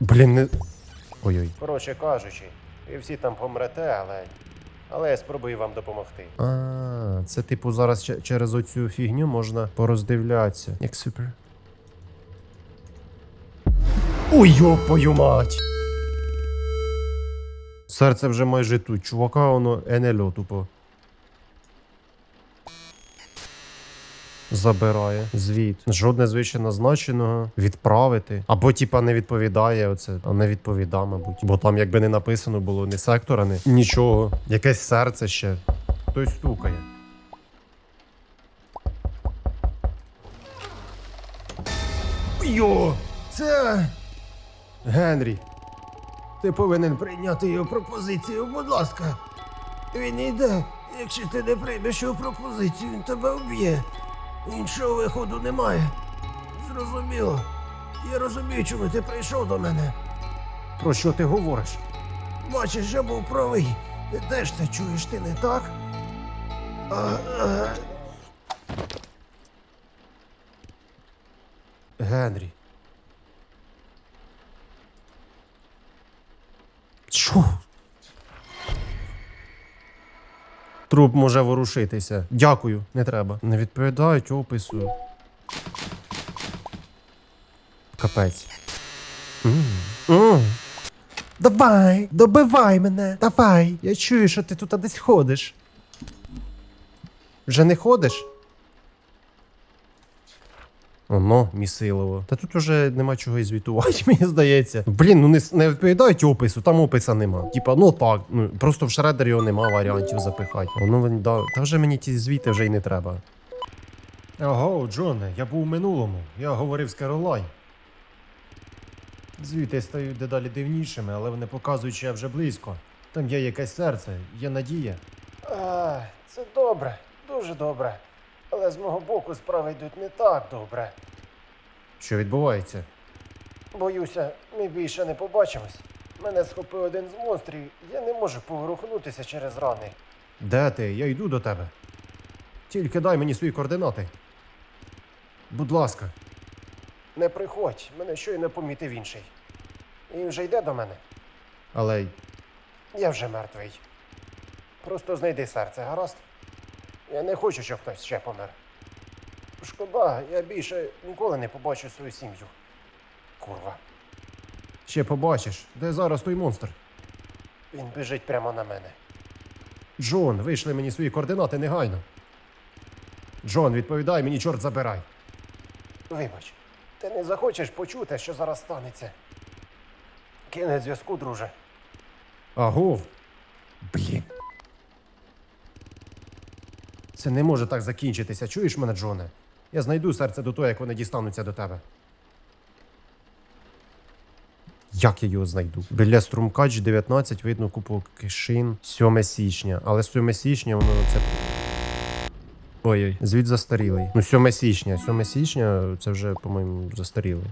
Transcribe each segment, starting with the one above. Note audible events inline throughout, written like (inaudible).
Блін, не. Ой-ой. Коротше кажучи, ви всі там помрете, але. Але я спробую вам допомогти. А, це типу зараз че- через оцю фігню можна пороздивлятися. Як супер. Ой, йопою мать! Серце вже майже тут. Чувака, воно НЛО тупо. Забирає звіт. Жодне звичайно назначеного відправити. Або типа не відповідає оце, а не відповіда, мабуть. Бо там якби не написано було ні сектора, ні нічого. Якесь серце ще. Хтось стукає. Йо! Це. Генрі. Ти повинен прийняти його пропозицію, будь ласка. Він йде. Якщо ти не приймеш його пропозицію, він тебе вб'є. Іншого виходу немає. Зрозуміло. Я розумію, чому ти прийшов до мене. Про що ти говориш? Бачиш, я був правий. Ти теж це чуєш, ти не так? А, а... Генрі. Труп може ворушитися. Дякую, не треба. Не відповідають опису. Капець. Mm. Mm. Давай, добивай мене, давай. Я чую, що ти тут десь ходиш. Вже не ходиш? Оно, місилово. Та тут уже нема чого і звітувати, (laughs) мені здається. Блін, ну не, не відповідають опису, там описа нема. Типа, ну так, ну просто в шредер його нема варіантів запихати. Воно да. Та вже мені ті звіти вже й не треба. Ого, Джоне, я був у минулому. Я говорив з Керолайн. Звіти стають дедалі дивнішими, але вони показують, що я вже близько. Там є якесь серце, є надія. А, це добре, дуже добре. Але з мого боку справи йдуть не так добре. Що відбувається? Боюся, ми більше не побачимось. Мене схопив один з монстрів, я не можу поворухнутися через рани. Де ти? Я йду до тебе. Тільки дай мені свої координати. Будь ласка. Не приходь, мене щойно помітив інший. Він вже йде до мене. Але Я вже мертвий. Просто знайди серце, гаразд? Я не хочу, щоб хтось ще помер. Шкода, я більше ніколи не побачу свою сім'ю. Курва, ще побачиш, де зараз той монстр. він біжить прямо на мене. Джон, вийшли мені свої координати негайно. Джон, відповідай мені, чорт забирай. Вибач, ти не захочеш почути, що зараз станеться. Кінець зв'язку, друже. Агов. Блін. Це не може так закінчитися. Чуєш мене, Джоне? Я знайду серце до того, як вони дістануться до тебе. Як я його знайду? Біля струмкач 19 видно купу кишин 7 січня. Але 7 січня воно це. Ой-ой, звіт застарілий. Ну, 7 січня. 7 січня це вже, по-моєму, застарілий.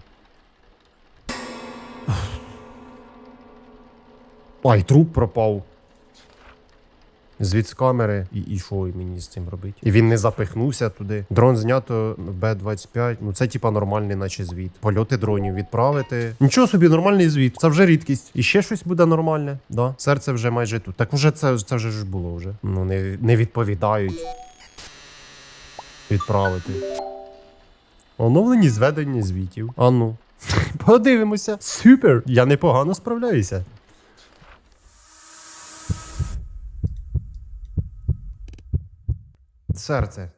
Ай, труп пропав. Звід з камери, і, і що мені з цим робити? І він не запихнувся туди. Дрон знято Б-25. Ну це типа нормальний, наче звіт. Польоти дронів відправити. Нічого собі, нормальний звіт. Це вже рідкість. І ще щось буде нормальне. Да. Серце вже майже тут. Так уже це, це вже ж було вже. Ну не, не відповідають. Відправити. Оновлені зведення звітів. А ну. (laughs) Подивимося. Супер! Я непогано справляюся. Серце.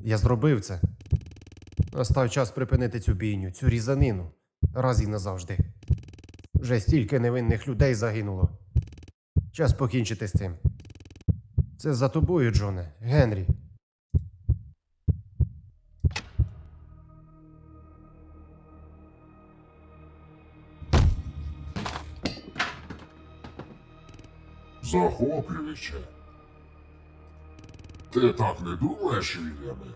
Я зробив це. Настав час припинити цю бійню, цю різанину. Раз і назавжди. Вже стільки невинних людей загинуло. Час покінчити з цим. Це за тобою, Джоне. Генрі. Захоплююче. Ти так не думаєш, Вільяме?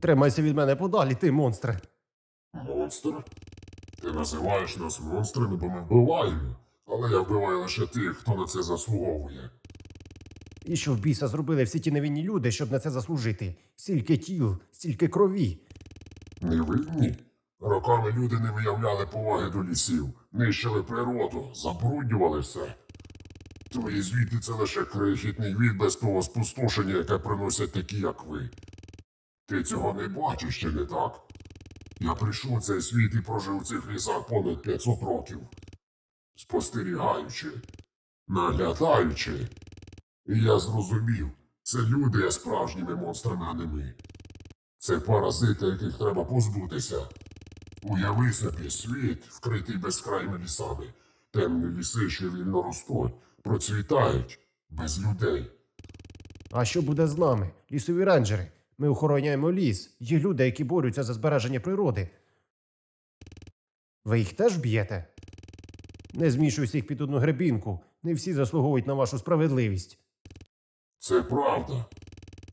Тримайся від мене подалі, ти монстре. Монстр? Ти називаєш нас монстрами, бо ми вбиваємо. Але я вбиваю лише тих, хто на це заслуговує. І що в біса зробили всі ті невинні люди, щоб на це заслужити? Стільки тіл, стільки крові. Невинні? Роками люди не виявляли поваги до лісів, нищили природу, забруднювали все. Твої звіти це лише крихітний відбез того спустошення, яке приносять такі, як ви. Ти цього не бачиш, чи не так? Я прийшов у цей світ і прожив у цих лісах понад 500 років. Спостерігаючи, наглядаючи. І я зрозумів, це люди є справжніми монстрами, а не ми. Це паразити, яких треба позбутися. Уяви собі світ, вкритий безкрайними лісами, темні ліси, що вільно ростуть, процвітають без людей. А що буде з нами? Лісові рейнджери. Ми охороняємо ліс. Є люди, які борються за збереження природи. Ви їх теж б'єте? Не змішуй всіх під одну гребінку. Не всі заслуговують на вашу справедливість. Це правда.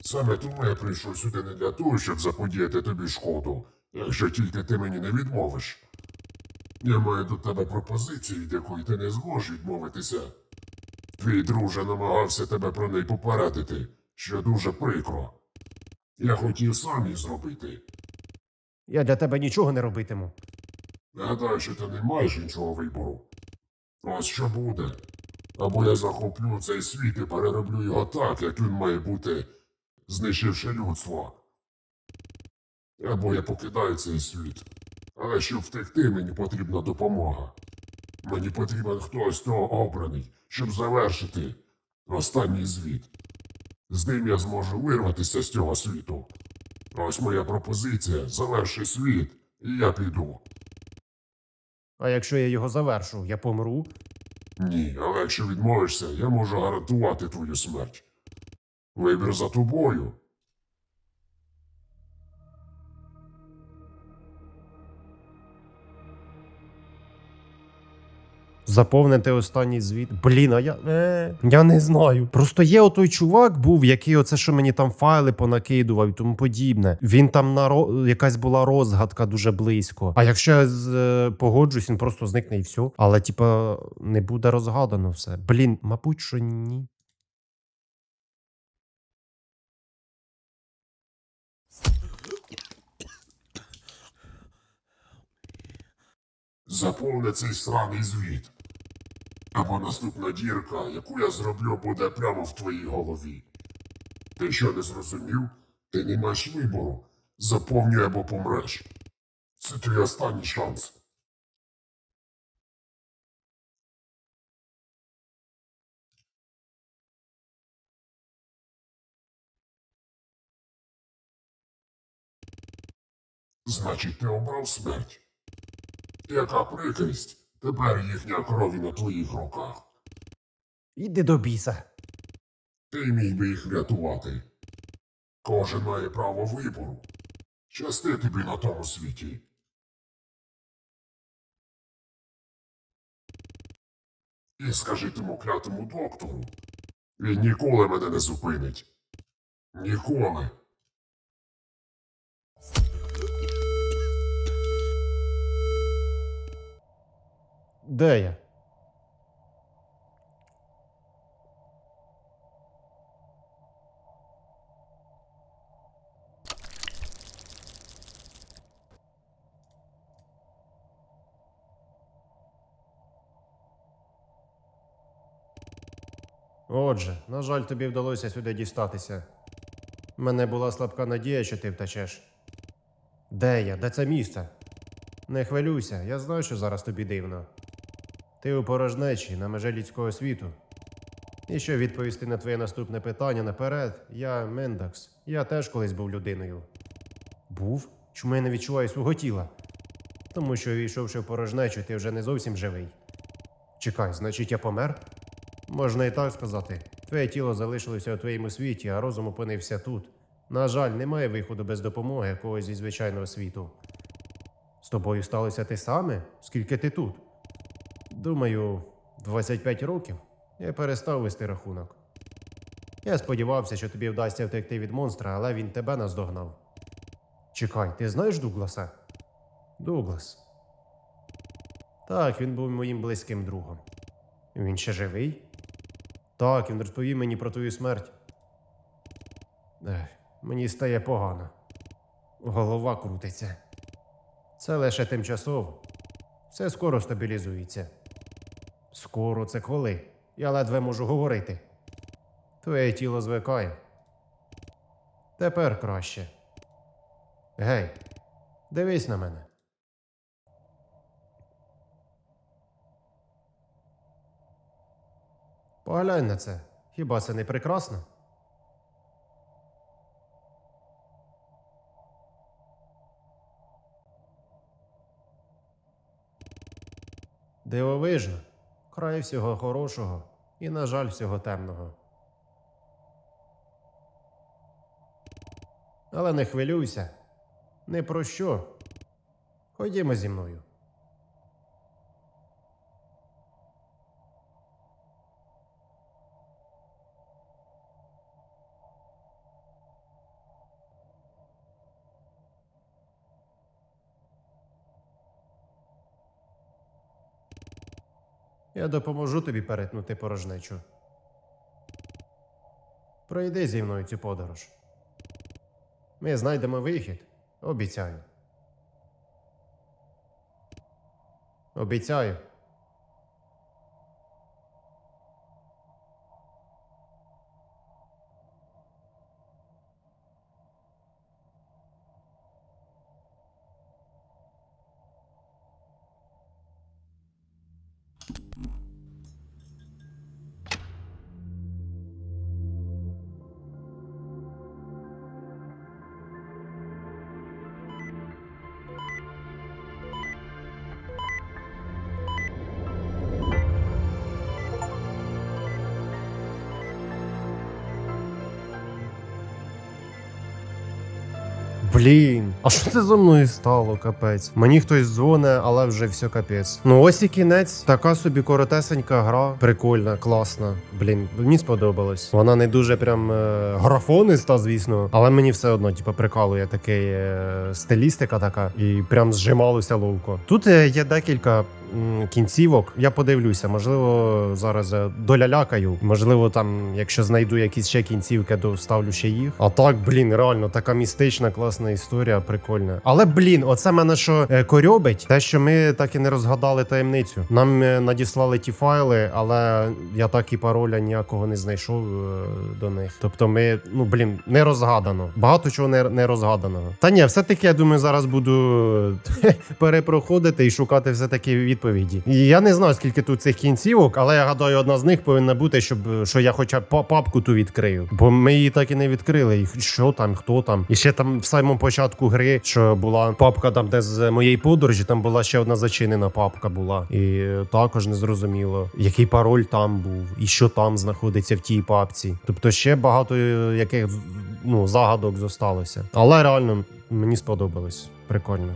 Саме тому я прийшов сюди не для того, щоб заподіяти тобі шкоду, якщо тільки ти мені не відмовиш. Я маю до тебе пропозицію, від якої ти не зможеш відмовитися. Твій друже намагався тебе про неї попередити, що дуже прикро. Я хотів сам її зробити. Я для тебе нічого не робитиму. Гадаю, що ти не маєш іншого вибору. Ось що буде. Або я захоплю цей світ і перероблю його так, як він має бути, знищивши людство. Або я покидаю цей світ. Але щоб втекти, мені потрібна допомога. Мені потрібен хтось того обраний, щоб завершити останній звіт. З ним я зможу вирватися з цього світу. Ось моя пропозиція заверши світ, і я піду. А якщо я його завершу, я помру? Ні, але якщо відмовишся, я можу гарантувати твою смерть. Вибір за тобою. Заповнити останній звіт. Блін, а я. Е, я не знаю. Просто є отой чувак був, який оце, що мені там файли понакидував і тому подібне. Він там на ро... якась була розгадка дуже близько. А якщо я з... е, погоджусь, він просто зникне і все. Але, типа, не буде розгадано все. Блін, мабуть, що ні. Заповни цей сраний звіт. Або наступна дірка, яку я зроблю, буде прямо в твоїй голові. Ти що не зрозумів? Ти не маєш вибору. Заповнюй або помреш. Це твій останній шанс. Значить, ти обрав смерть. Яка прикрість? Тепер їхня крові на твоїх руках. Іди до біса. Ти міг би їх врятувати. Кожен має право вибору. Щасти тобі на тому світі. І скажи тому клятому доктору. Він ніколи мене не зупинить. Ніколи. Де я? Отже, на жаль, тобі вдалося сюди дістатися. Мене була слабка надія, що ти втечеш. Де я? Де це місце? Не хвилюйся, я знаю, що зараз тобі дивно. Ти у порожнечі на межі людського світу. І щоб відповісти на твоє наступне питання наперед, я Мендакс. Я теж колись був людиною. Був? Чому я не відчуваю свого тіла? Тому що, увійшовши в порожнечу, ти вже не зовсім живий. Чекай, значить, я помер? Можна і так сказати. Твоє тіло залишилося у твоєму світі, а розум опинився тут. На жаль, немає виходу без допомоги когось зі звичайного світу. З тобою сталося те саме? Скільки ти тут? Думаю, 25 років я перестав вести рахунок. Я сподівався, що тобі вдасться втекти від монстра, але він тебе наздогнав. Чекай, ти знаєш Дугласа? Дуглас. Так, він був моїм близьким другом. Він ще живий? Так, він розповів мені про твою смерть. Ех, мені стає погано. Голова крутиться. Це лише тимчасово. Все скоро стабілізується. Скоро це коли? Я ледве можу говорити. Твоє тіло звикає. Тепер краще. Гей, дивись на мене. Поглянь на це. Хіба це не прекрасно? Дивовижно. Край всього хорошого і, на жаль, всього темного. Але не хвилюйся. Не про що. Ходімо зі мною. Я допоможу тобі перетнути порожнечу. Пройди зі мною цю подорож. Ми знайдемо вихід. Обіцяю. Обіцяю. Блін, а що це зо мною стало, капець? Мені хтось дзвоне, але вже все капець. Ну ось і кінець. Така собі коротесенька гра. Прикольна, класна. Блін, мені сподобалось. Вона не дуже прям е, графониста, звісно, але мені все одно, типу, прикалує такий е, стилістика така, і прям зжималося ловко. Тут е, є декілька. Кінцівок, я подивлюся, можливо, зараз е, долялякаю. Можливо, там, якщо знайду якісь ще кінцівки, то вставлю ще їх. А так, блін, реально така містична, класна історія, прикольна. Але блін, оце мене що е, корьобить, те, що ми так і не розгадали таємницю. Нам е, надіслали ті файли, але я так і пароля ніякого не знайшов е, до них. Тобто, ми, ну блін, не розгадано. Багато чого не, не розгаданого. Та ні, все-таки я думаю, зараз буду (laughs) перепроходити і шукати все таки відповіді. І я не знаю, скільки тут цих кінцівок, але я гадаю, одна з них повинна бути, щоб що я хоча б папку ту відкрию. Бо ми її так і не відкрили. І що там, хто там. І ще там в самому початку гри, що була папка там, де з моєї подорожі, там була ще одна зачинена папка була. І також не зрозуміло, який пароль там був, і що там знаходиться в тій папці. Тобто ще багато е, яких ну, загадок зосталося. Але реально мені сподобалось. Прикольно.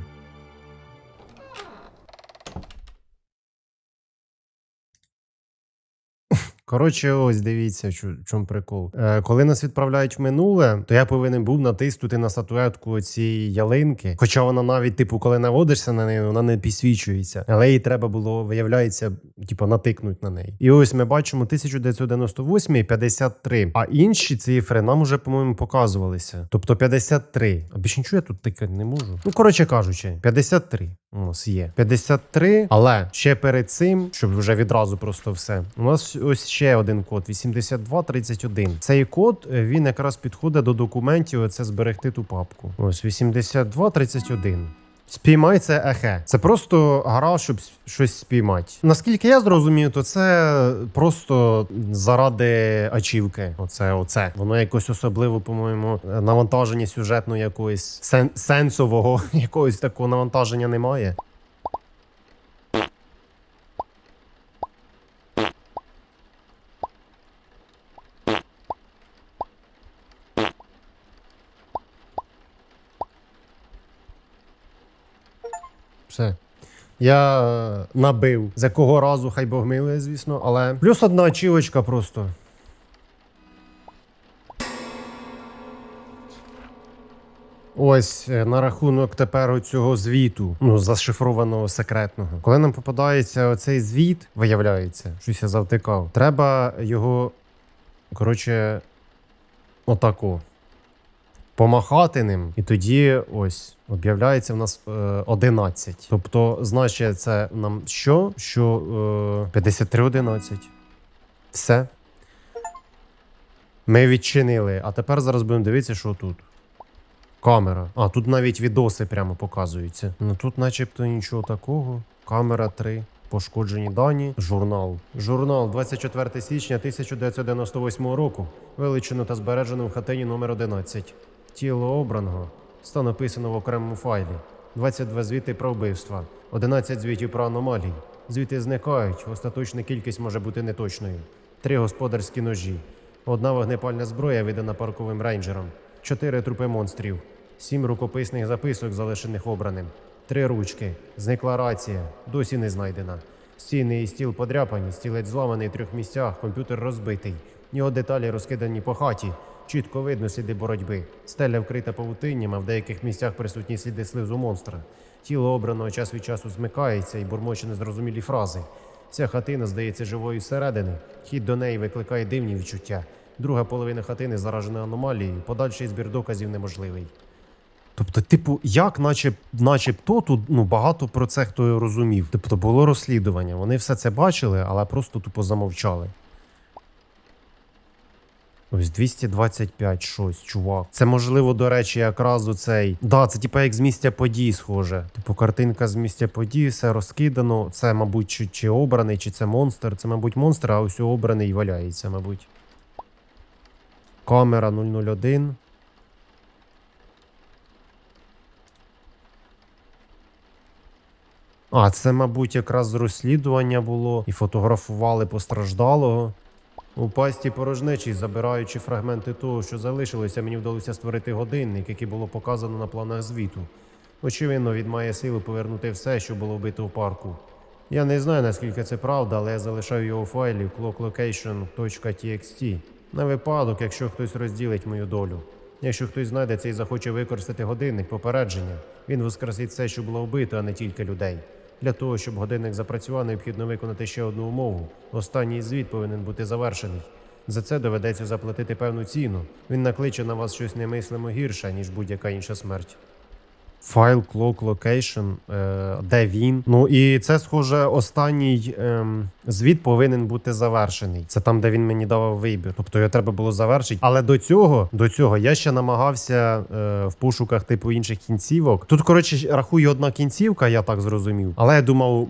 Коротше, ось дивіться, в чому прикол. Е, коли нас відправляють в минуле, то я повинен був натиснути на статуетку цієї ялинки. Хоча вона навіть, типу, коли наводишся на неї, вона не підсвічується. Але їй треба було, виявляється, типу, натикнути на неї. І ось ми бачимо 1998 і 53. А інші цифри нам уже, по-моєму, показувалися. Тобто 53. А більше нічого я тут тикати не можу. Ну, коротше кажучи, 53. Ось є 53, але ще перед цим, щоб вже відразу просто все. У нас ось ще один код 8231. Цей код е, він якраз підходить до документів. Це зберегти ту папку. Ось 8231. Спіймай це ехе. Це просто гра, щоб щось спіймати. Наскільки я зрозумію, то це просто заради ачівки. Оце, оце. Воно якось особливо, по-моєму, навантаження сюжетно якогось сен- сенсового (laughs) якогось такого навантаження немає. Все. Я е, набив. З якого разу хай Бог милує, звісно, але. Плюс одна ачівочка просто. Ось е, на рахунок тепер цього звіту, ну зашифрованого секретного. Коли нам попадається оцей звіт, виявляється, щось я завтикав. Треба його, коротше, отако. Помахати ним, і тоді ось об'являється в нас е, 11. Тобто, значить, це нам що? Що е, 53-11. Все. Ми відчинили. А тепер зараз будемо дивитися, що тут. Камера. А, тут навіть відоси прямо показуються. Ну тут начебто нічого такого. Камера 3. Пошкоджені дані. Журнал. Журнал 24 січня 1998 року. Вилучено та збережено в хатині номер 11. Тіло обраного. Стан описано в окремому файлі. 22 звіти про вбивства. 11 звітів про аномалії. Звіти зникають. Остаточна кількість може бути неточною. Три господарські ножі. Одна вогнепальна зброя, видана парковим рейнджером. Чотири трупи монстрів. Сім рукописних записок, залишених обраним. Три ручки. Зникла рація. Досі не знайдена. Стіни і стіл подряпані, стілець зламаний в трьох місцях, комп'ютер розбитий. Його деталі розкидані по хаті. Чітко видно сліди боротьби. Стеля вкрита павутинням, в деяких місцях присутні сліди слизу монстра. Тіло обраного час від часу змикається і бурмоче незрозумілі фрази. Ця хатина здається живою зсередини. Хід до неї викликає дивні відчуття. Друга половина хатини заражена аномалією, подальший збір доказів неможливий. Тобто, типу, як наче, начебто тут ну, багато про це хто розумів. Тобто було розслідування. Вони все це бачили, але просто тупо замовчали. Ось 225 щось, чувак. Це можливо, до речі, якраз у цей. Да, це типа як з місця подій схоже. Типу, картинка з місця подій, все розкидано. Це, мабуть, чи, чи обраний, чи це монстр. Це, мабуть, монстр, а ось обраний валяється, мабуть. Камера 001. А, це, мабуть, якраз розслідування було і фотографували постраждалого. У пасті порожнечі, забираючи фрагменти того, що залишилося, мені вдалося створити годинник, який було показано на планах звіту. Очевидно, він має силу повернути все, що було вбито в парку. Я не знаю, наскільки це правда, але я залишаю його у файлі clocklocation.txt на випадок, якщо хтось розділить мою долю. Якщо хтось знайде це і захоче використати годинник попередження, він воскресить все, що було вбито, а не тільки людей. Для того, щоб годинник запрацював, необхідно виконати ще одну умову. Останній звіт повинен бути завершений. За це доведеться заплатити певну ціну. Він накличе на вас щось немислимо гірше, ніж будь-яка інша смерть. Файл clock location, е, де він. Ну і це, схоже, останній ем, звіт повинен бути завершений. Це там, де він мені давав вибір. Тобто його треба було завершити. Але до цього, до цього я ще намагався е, в пошуках типу інших кінцівок. Тут, коротше, рахую одна кінцівка, я так зрозумів. Але я думав.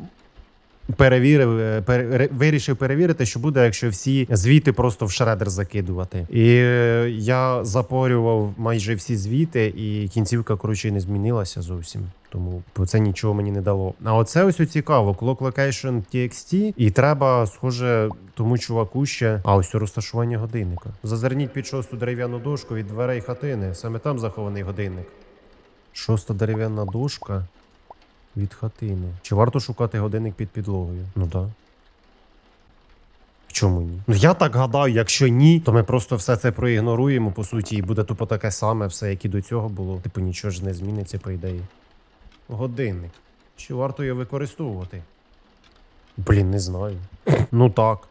Перевірив, е, пере- вирішив перевірити, що буде, якщо всі звіти просто в шредер закидувати. І е, я запорював майже всі звіти, і кінцівка, коротше, не змінилася зовсім. Тому це нічого мені не дало. А оце ось цікаво: Clock Location TXT, і треба, схоже, тому чуваку ще. А ось розташування годинника. Зазирніть під шосту дерев'яну дошку від дверей хатини. Саме там захований годинник. Шоста дерев'яна дошка від хатини. Чи варто шукати годинник під підлогою? Ну так. Да. Чому ні? Ну я так гадаю, якщо ні, то ми просто все це проігноруємо, по суті, і буде тупо таке саме, все, як і до цього було. Типу нічого ж не зміниться, по ідеї. Годинник. Чи варто його використовувати? Блін, не знаю. (clears throat) ну так.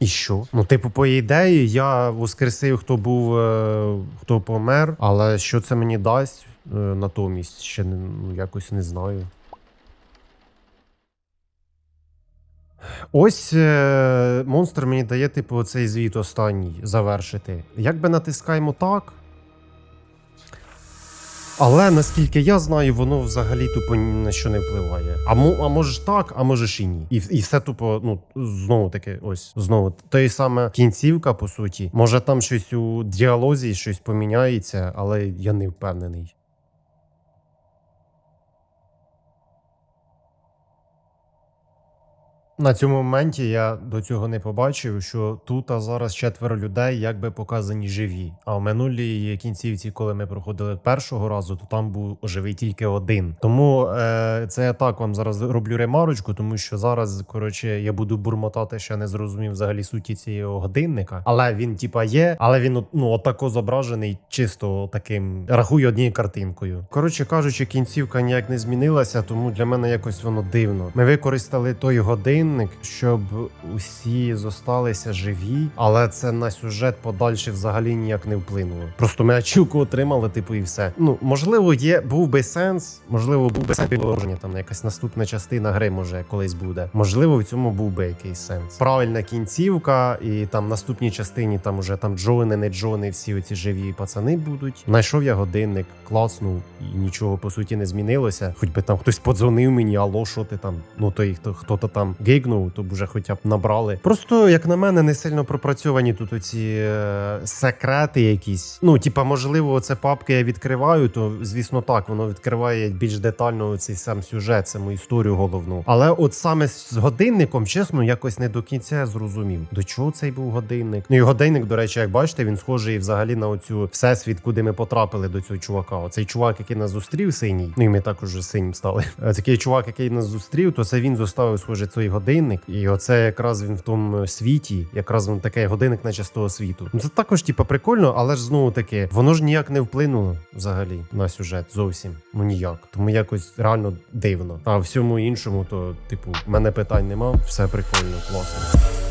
І що? Ну, типу, по ідеї, я воскресив, хто був, е, хто помер, але що це мені дасть е, натомість, ще ну, якось не знаю. Ось е, монстр мені дає, типу, цей звіт останній завершити. Як би натискаємо так. Але наскільки я знаю, воно взагалі тупо ні на що не впливає. А, мо, а може так, а може ж і ні. І, і все тупо, ну, знову таки, ось, знову. те саме кінцівка, по суті. Може там щось у діалозі щось поміняється, але я не впевнений. На цьому моменті я до цього не побачив, що тут а зараз четверо людей якби показані живі. А в минулій кінцівці, коли ми проходили першого разу, то там був живий тільки один. Тому е, це я так вам зараз роблю ремарочку, тому що зараз коротше я буду бурмотати, ще не зрозумів взагалі суті цього годинника. Але він типа є, але він ну отако зображений чисто таким рахую однією картинкою. Коротше кажучи, кінцівка ніяк не змінилася, тому для мене якось воно дивно. Ми використали той годинник, щоб усі зосталися живі, але це на сюжет подальше взагалі ніяк не вплинуло. Просто ми ачівку отримали, типу, і все. Ну можливо, є був би сенс, можливо, був би сенс положення, там якась наступна частина гри, може колись буде. Можливо, в цьому був би якийсь сенс. Правильна кінцівка, і там наступній частині там уже там Джони, не Джони, всі оці живі пацани будуть. Знайшов я годинник, класнув, і нічого по суті не змінилося. Хоч би там хтось подзвонив мені, алло, що ти там? Ну той, хто хто-то там гейкнув, то б вже хоча б набрали. Просто як на мене, не сильно пропрацьовані тут оці е, секрети якісь. Ну, типа, можливо, це папки я відкриваю, то звісно так, воно відкриває більш детально цей сам сюжет, саму історію головну. Але от саме з годинником, чесно, якось не до кінця зрозумів, до чого цей був годинник. Ну і годинник, до речі, як бачите, він схожий взагалі на оцю всесвіт, куди ми потрапили до цього чувака. Оцей чувак, який нас зустрів, синій. Ну і ми також синім стали. (laughs) Такий чувак, який нас зустрів, то це він зоставив схоже цей годинник. І оце якраз він в тому світі, якраз він такий годинник, наче з того світу. Ну це також, типа, прикольно, але ж знову таки, воно ж ніяк не вплинуло взагалі на сюжет зовсім. Ну ніяк. Тому якось реально дивно. А всьому іншому, то, типу, мене питань нема, все прикольно, класно.